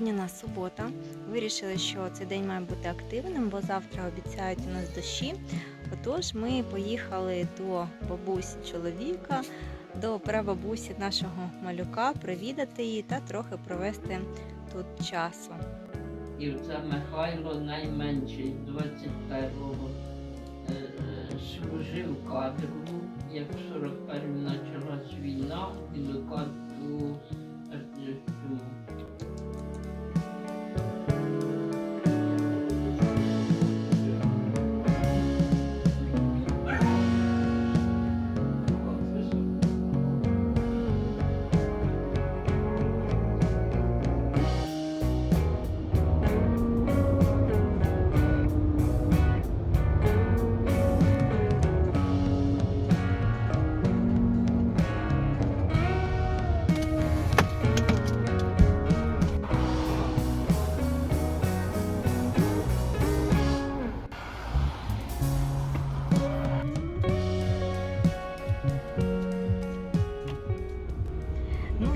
нас субота. Вирішили, що цей день має бути активним, бо завтра обіцяють у нас дощі. Отож, ми поїхали до бабусі чоловіка, до прабабусі нашого малюка, провідати її та трохи провести тут часу. І це Михайло найменший 21-го е, е, служив кадру, як в 41-му почалась війна, і до кадру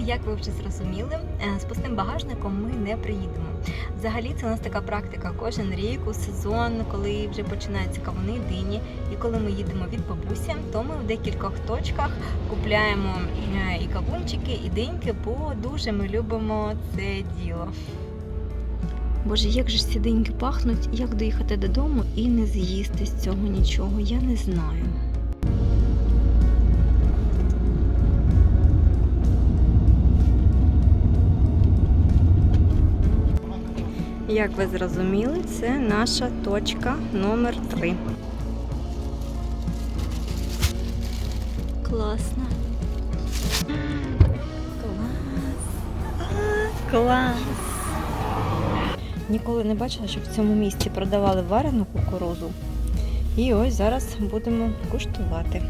як ви вже зрозуміли, е, з пустим багажником ми не приїдемо. Взагалі, це у нас така практика кожен рік у сезон, коли вже починаються кавуни, дині. І коли ми їдемо від бабусі, то ми в декількох точках купляємо е, і кавунчики, і диньки, бо дуже ми любимо це діло. Боже, як же ж ці диньки пахнуть, як доїхати додому і не з'їсти з цього нічого, я не знаю. Як ви зрозуміли, це наша точка номер 3 Класно. Клас. Клас. Ніколи не бачила, щоб в цьому місці продавали варену кукурузу. І ось зараз будемо куштувати.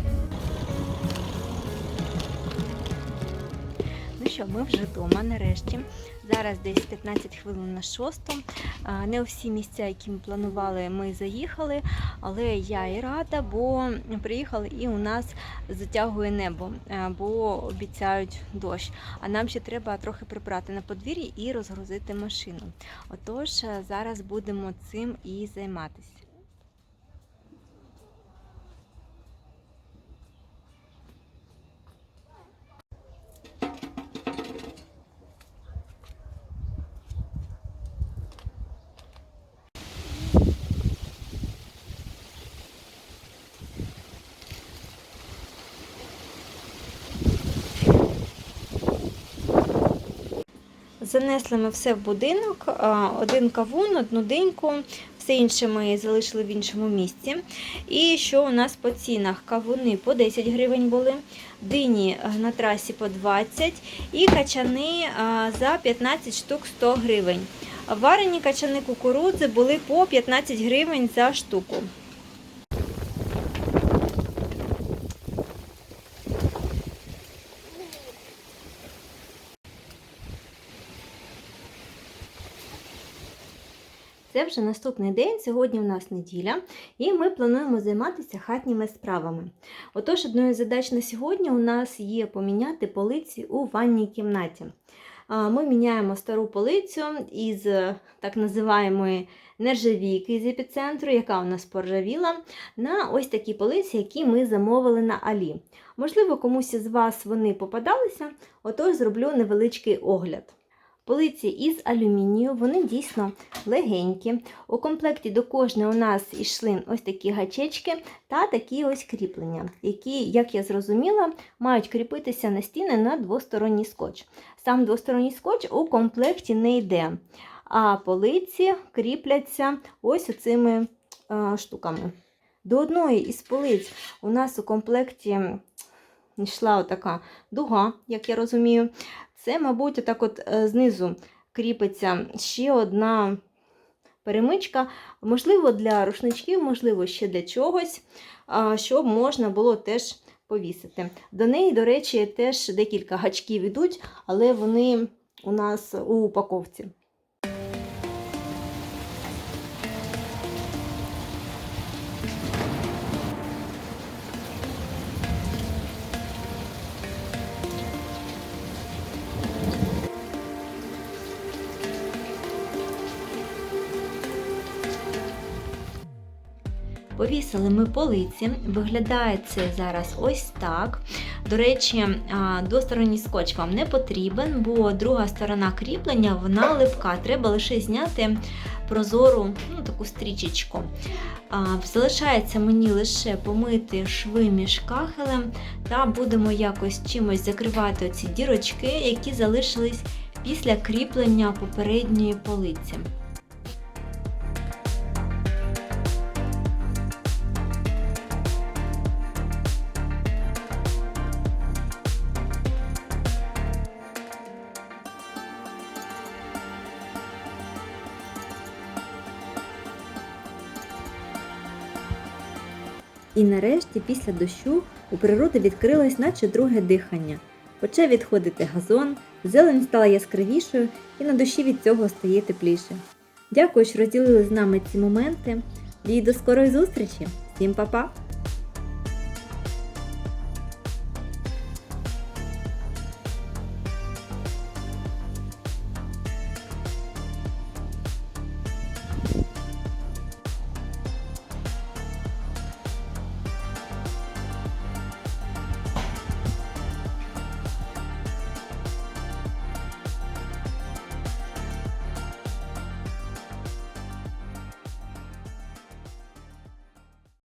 Що, ми вже вдома нарешті. Зараз десь 15 хвилин на шосту. Не всі місця, які ми планували, ми заїхали, але я і рада, бо приїхали і у нас затягує небо, бо обіцяють дощ. А нам ще треба трохи прибрати на подвір'ї і розгрузити машину. Отож, зараз будемо цим і займатися. Занесли ми все в будинок, один кавун, одну диньку, все інше ми залишили в іншому місці. І що у нас по цінах? Кавуни по 10 гривень були, дині е, на трасі по 20 і качани за 15 штук 100 гривень. Варені качани кукурудзи були по 15 гривень за штуку. Це вже наступний день, сьогодні в нас неділя, і ми плануємо займатися хатніми справами. Отож, одною з задач на сьогодні у нас є поміняти полиці у ванній кімнаті. Ми міняємо стару полицю із так називаємої нержавійки з епіцентру, яка у нас поржавіла, на ось такі полиці, які ми замовили на Алі. Можливо, комусь із вас вони попадалися, отож зроблю невеличкий огляд. Полиці із алюмінію, вони дійсно легенькі. У комплекті до кожної у нас йшли ось такі гачечки та такі ось кріплення, які, як я зрозуміла, мають кріпитися на стіни на двосторонній скотч. Сам двосторонній скотч у комплекті не йде, а полиці кріпляться ось оцими е, штуками. До одної із полиць у нас у комплекті йшла отака дуга, як я розумію. Це, мабуть, так от е, знизу кріпиться ще одна перемичка, можливо, для рушничків, можливо, ще для чогось, щоб можна було теж повісити. До неї, до речі, теж декілька гачків йдуть, але вони у нас у упаковці. Повісили ми полиці. Виглядає це зараз ось так. До речі, двосторонній скотч вам не потрібен, бо друга сторона кріплення вона липка. Треба лише зняти прозору ну, таку стрічечку. Залишається мені лише помити шви між кахелем та будемо якось чимось закривати оці дірочки, які залишились після кріплення попередньої полиці. І нарешті, після дощу, у природи відкрилось наче друге дихання. Почав відходити газон, зелень стала яскравішою і на душі від цього стає тепліше. Дякую, що розділили з нами ці моменти. І до скорої зустрічі! Всім па-па!